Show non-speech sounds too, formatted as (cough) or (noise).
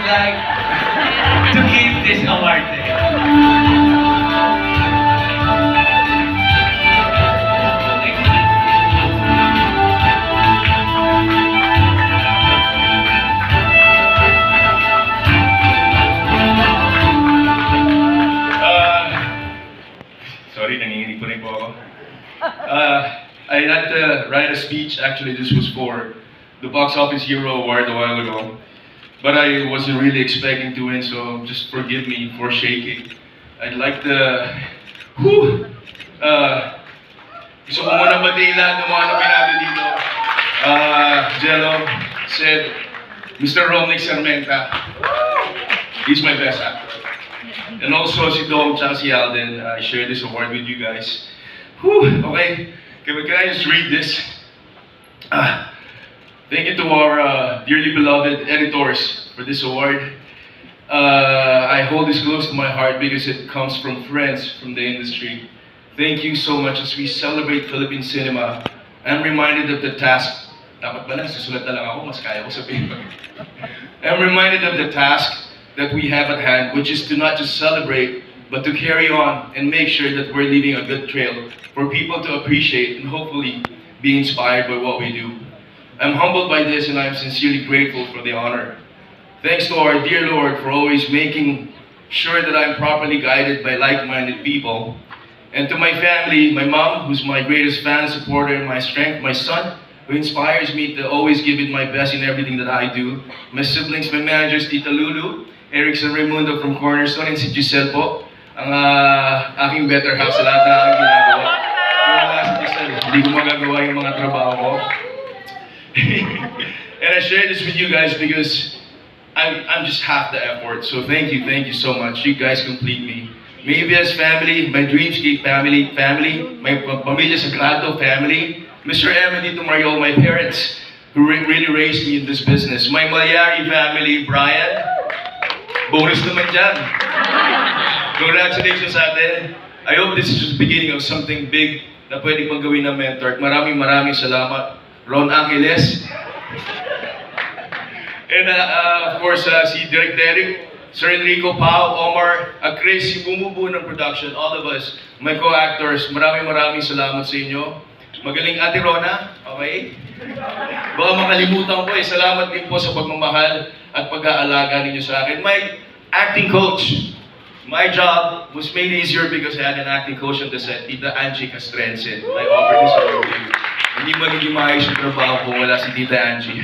would like (laughs) to give this award to him. Uh. Uh, I had to write a speech. Actually, this was for the Box Office Hero Award a while ago. But I wasn't really expecting to win, so just forgive me for shaking. I'd like to... Whew! Uh, gusto ko muna batiin lahat ng mga nominado dito. Uh, Jello said, Mr. Romnick Sarmenta, he's my best actor. And also si Dom tsaka si Alden, I share this award with you guys. Whew, okay, can, we- can I just read this? Ah, thank you to our uh, dearly beloved editors for this award. Uh, I hold this close to my heart because it comes from friends from the industry. Thank you so much as we celebrate Philippine cinema. I'm reminded of the task. I'm reminded of the task that we have at hand, which is to not just celebrate, but to carry on and make sure that we're leaving a good trail for people to appreciate and hopefully be inspired by what we do. I'm humbled by this and I'm sincerely grateful for the honor. Thanks to our dear Lord for always making sure that I'm properly guided by like-minded people. And to my family, my mom, who's my greatest fan, supporter, and my strength, my son, who inspires me to always give it my best in everything that I do. My siblings, my managers, Tita Lulu, Eric San Raimundo from Cornerstone, and si Giselle po, ang ah, aking better half sa lahat aking ginagawa. Wala si Giselle, hindi ko magagawa yung mga trabaho ko. And I share this with you guys because I'm, I'm just half the effort. So thank you, thank you so much. You guys complete me. My ABS family, my Dreamscape family, family, my pa- Pamilya Sagrado family, Mr. M and Tito Mariol, my parents, who re- really raised me in this business. My Malyari family, Brian, bonus naman dyan. Congratulations sa atin. I hope this is the beginning of something big na pwede pang gawin ng mentor. Maraming maraming salamat. Ron Angeles. And uh, uh, of course, uh, si Direk Derek, Sir Enrico Pao, Omar, uh, Chris, si bumubuo ng production, all of us, my co-actors, maraming maraming salamat sa inyo. Magaling Ate Rona, okay? Baka makalimutan ko eh, salamat din po sa pagmamahal at pag-aalaga ninyo sa akin. My acting coach, my job was made easier because I had an acting coach on the set, Tita Angie Castrense. I offer this to you. Hindi magiging maayos yung trabaho kung wala si Tita Angie.